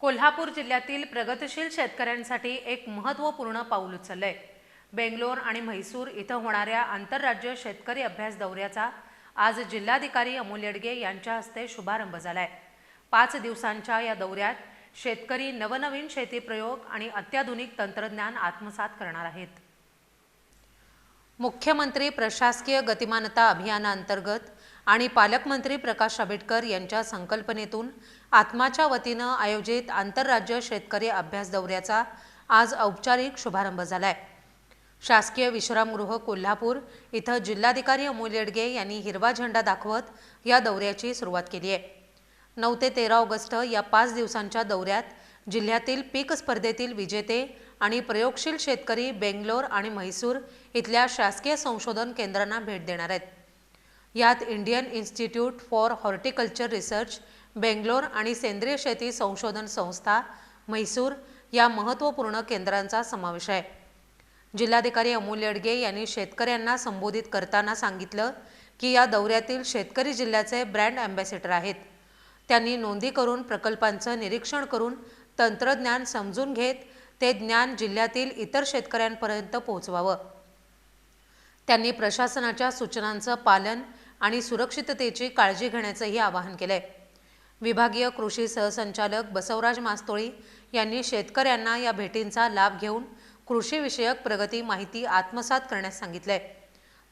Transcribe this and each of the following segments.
कोल्हापूर जिल्ह्यातील प्रगतशील शेतकऱ्यांसाठी एक महत्त्वपूर्ण पाऊल उचललंय. बेंगलोर आणि म्हैसूर इथं होणाऱ्या आंतरराज्य शेतकरी अभ्यास दौऱ्याचा आज जिल्हाधिकारी अमोल येडगे यांच्या हस्ते शुभारंभ झालाय. पाच दिवसांच्या या दौऱ्यात शेतकरी नवनवीन शेती प्रयोग आणि अत्याधुनिक तंत्रज्ञान आत्मसात करणार आहेत. मुख्यमंत्री प्रशासकीय गतिमानता अभियानाअंतर्गत आणि पालकमंत्री प्रकाश आंबेडकर यांच्या संकल्पनेतून आत्माच्या वतीनं आयोजित आंतरराज्य शेतकरी अभ्यास दौऱ्याचा आज औपचारिक शुभारंभ झालाय. शासकीय विश्रामगृह कोल्हापूर इथं जिल्हाधिकारी अमोल येडगे यांनी हिरवा झेंडा दाखवत या दौऱ्याची सुरुवात केली आहे. नऊ ते तेरा ऑगस्ट या पाच दिवसांच्या दौऱ्यात जिल्ह्यातील पीक स्पर्धेतील विजेते आणि प्रयोगशील शेतकरी बेंगलोर आणि म्हैसूर इथल्या शासकीय संशोधन केंद्रांना भेट देणार आहेत. यात Indian Institute for Horticulture Research Bangalore आणि सेंद्रिय शेती संशोधन संस्था म्हैसूर या महत्त्वपूर्ण केंद्रांचा समावेश आहे. जिल्हाधिकारी अमोल येडगे यांनी शेतकऱ्यांना संबोधित करताना सांगितलं की या दौऱ्यातील शेतकरी जिल्ह्याचे ब्रँड अँबॅसेडर आहेत. त्यांनी नोंदी करून प्रकल्पांचं निरीक्षण करून तंत्रज्ञान समजून घेत ते ज्ञान जिल्ह्यातील इतर शेतकऱ्यांपर्यंत पोहोचवावं. त्यांनी प्रशासनाच्या सूचनांचं पालन आणि सुरक्षिततेची काळजी घेण्याचंही आवाहन केलं आहे विभागीय कृषी सहसंचालक बसवराज मास्तोळी यांनी शेतकऱ्यांना या भेटींचा लाभ घेऊन कृषीविषयक प्रगती माहिती आत्मसात करण्यास सांगितलं आहे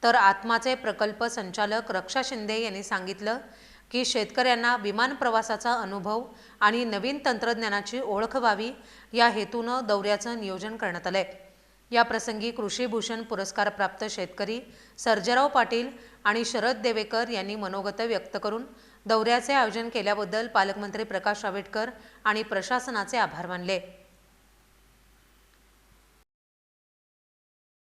तर आत्माचे प्रकल्प संचालक रक्षा शिंदे यांनी सांगितलं की शेतकऱ्यांना विमान प्रवासाचा अनुभव आणि नवीन तंत्रज्ञानाची ओळख व्हावी या हेतूनं दौऱ्याचं नियोजन करण्यात आलं आहे प्रसंगी कृषीभूषण पुरस्कारप्राप्त शेतकरी सर्जराव पाटील आणि शरद देवेकर यांनी मनोगत व्यक्त करून दौऱ्याचे आयोजन केल्याबद्दल पालकमंत्री प्रकाश आंबेडकर आणि प्रशासनाचे आभार मानले.